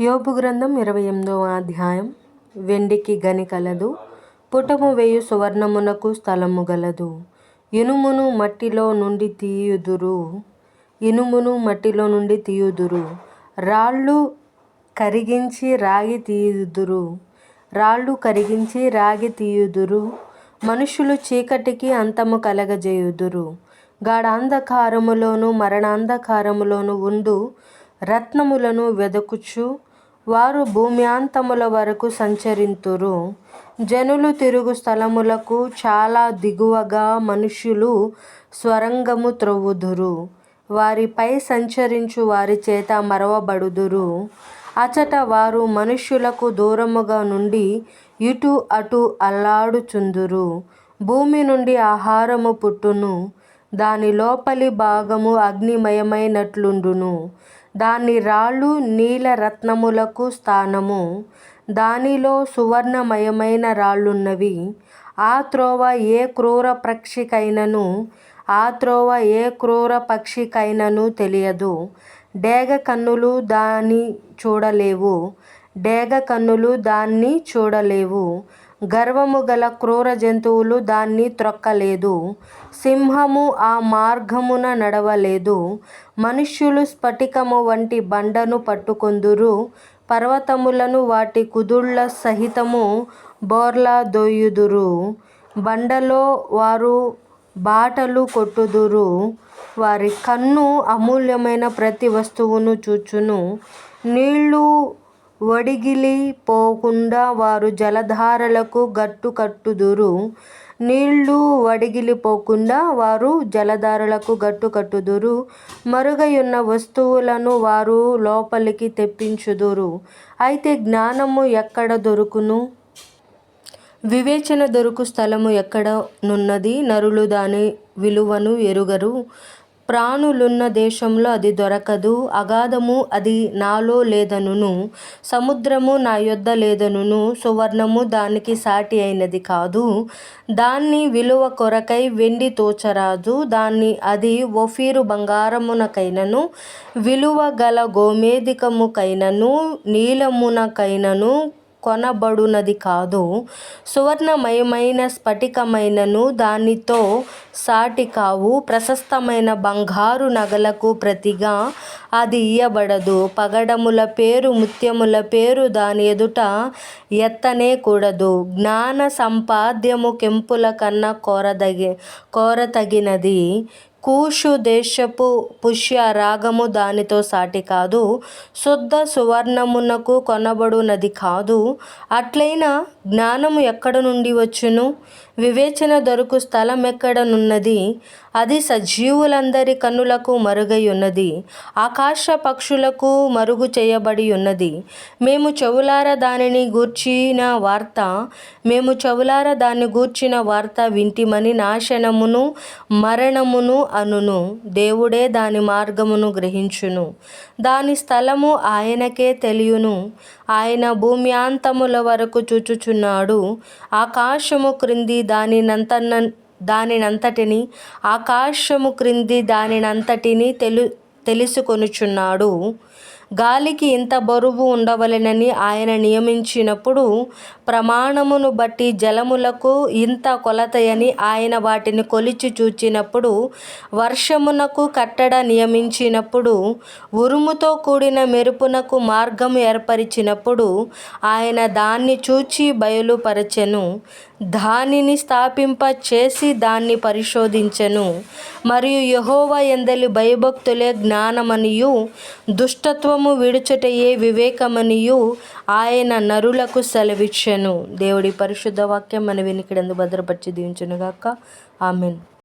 యోపు గ్రంథం ఇరవై ఎనిమిదవ అధ్యాయం. వెండికి గని కలదు పుటము వేయు సువర్ణమునకు స్థలము గలదు. ఇనుమును మట్టిలో నుండి తీయుదురు ఇనుమును మట్టిలో నుండి తీయుదురు. రాళ్ళు కరిగించి రాగి తీయుదురు రాళ్ళు కరిగించి రాగి తీయుదురు. మనుషులు చీకటికి అంతము కలగజేయుదురు. గాఢాంధకారములోను మరణాంధకారములోను ఉండు రత్నములను వెదకుచు వారు భూమ్యాంతముల వరకు సంచరింతురు. జనులు తిరుగు స్థలములకు చాలా దిగువగా మనుష్యులు స్వరంగము త్రవ్వుదురు. వారిపై సంచరించు వారి చేత మరవబడుదురు. అచట వారు మనుష్యులకు దూరముగా నుండి ఇటు అటు అల్లాడుచుందురు. భూమి నుండి ఆహారము పుట్టును. దాని లోపలి భాగము అగ్నిమయమైనట్లుండును. దాని రాళ్ళు నీలరత్నములకు స్థానము. దానిలో సువర్ణమయమైన రాళ్ళున్నవి. ఆ త్రోవ ఏ క్రూర పక్షికైనను ఆ త్రోవ ఏ క్రూర పక్షికైనను తెలియదు. డేగ కన్నులు దాన్ని చూడలేవు. డేగ కన్నులు దాన్ని చూడలేవు. గర్వము గల క్రూర జంతువులు దాన్ని త్రొక్కలేదు. సింహము ఆ మార్గమున నడవలేదు. మనుష్యులు స్ఫటికము వంటి బండను పట్టుకొందురు. పర్వతములను వాటి కుదుళ్ళ సహితము బోర్లా దొయ్యుదురు బండలో వారు బాటలు కొట్టుదురు. వారి కన్ను అమూల్యమైన ప్రతి వస్తువును చూచును. నీళ్ళు వడిగిలి పోకుండా వారు జలధారలకు గట్టు కట్టుదురు. నీళ్ళు వడిగిలిపోకుండా వారు జలధారలకు గట్టు కట్టుదురు. మరుగయున్న వస్తువులను వారు లోపలికి తెప్పించుదురు. అయితే జ్ఞానము ఎక్కడ దొరుకును? వివేచన దొరుకు స్థలము ఎక్కడ నున్నది? నరులు దాని విలువను ఎరుగరు. ప్రాణులున్న దేశంలో అది దొరకదు. అగాధము అది నాలో లేదనును. సముద్రము నా యొద్ద లేదనును. సువర్ణము దానికి సాటి అయినది కాదు. దాన్ని విలువ కొరకై వెండి తోచరాదు. దాన్ని అది ఒఫీరు బంగారమునకైనను విలువ గల గోమేధికముకైనను నీలమునకైనను కొనబడునది కాదు సువర్ణమయమైన స్ఫటికమైనను దానితో సాటి కావు ప్రశస్తమైన బంగారు నగలకు ప్రతిగా అది ఇయ్యబడదు పగడముల పేరు ముత్యముల పేరు దాని ఎదుట ఎత్తనే కూడదు జ్ఞాన సంపాద్యము కెంపుల కన్నా కోరదగి కోరతగినది కూషు దేశపు పుష్య రాగము దానితో సాటి కాదు శుద్ధ సువర్ణమునకు కొనబడునది కాదు. అట్లైన జ్ఞానము ఎక్కడ నుండి వచ్చును? వివేచన దొరుకు స్థలం ఎక్కడనున్నది అది సజీవులందరి కన్నులకు మరుగై ఉన్నది ఆకాశ పక్షులకు మరుగు చేయబడి ఉన్నది మేము చెవులార దానిని గూర్చిన వార్త మేము చెవులార దాన్ని గూర్చిన వార్త వింటిమని నాశనమును మరణమును అనును దేవుడే దాని మార్గమును గ్రహించును. దాని స్థలము ఆయనకే తెలియను. ఆయన భూమ్యాంతముల వరకు చూచుచున్నాడు. ఆకాశము క్రింది దానినంత దానినంతటిని ఆకాశము క్రింది దానినంతటిని తెలు తెలుసుకొనుచున్నాడు. గాలికి ఇంత బరువు ఉండవలెనని ఆయన నియమించినప్పుడు ప్రమాణమును బట్టి జలములకు ఇంత కొలతయని ఆయన వాటిని కొలిచి చూచినప్పుడు వర్షమునకు కట్టడ నియమించినప్పుడు ఉరుముతో కూడిన మెరుపునకు మార్గం ఏర్పరిచినప్పుడు ఆయన దాన్ని చూచి బయలుపరచెను. దానిని స్థాపింప చేసి దాన్ని పరిశోధించెను. మరియు యహోవ ఎందలి భయభక్తులే జ్ఞానమనియు దుష్టత్వం దుష్టత్వము విడుచుటయే వివేకమనియు. ఆయన నరులకు సెలవిచ్చెను. దేవుడి పరిశుద్ధ వాక్యం మన వెనుకడందు భద్రపరిచి దీవించునుగాక. ఆమెన్.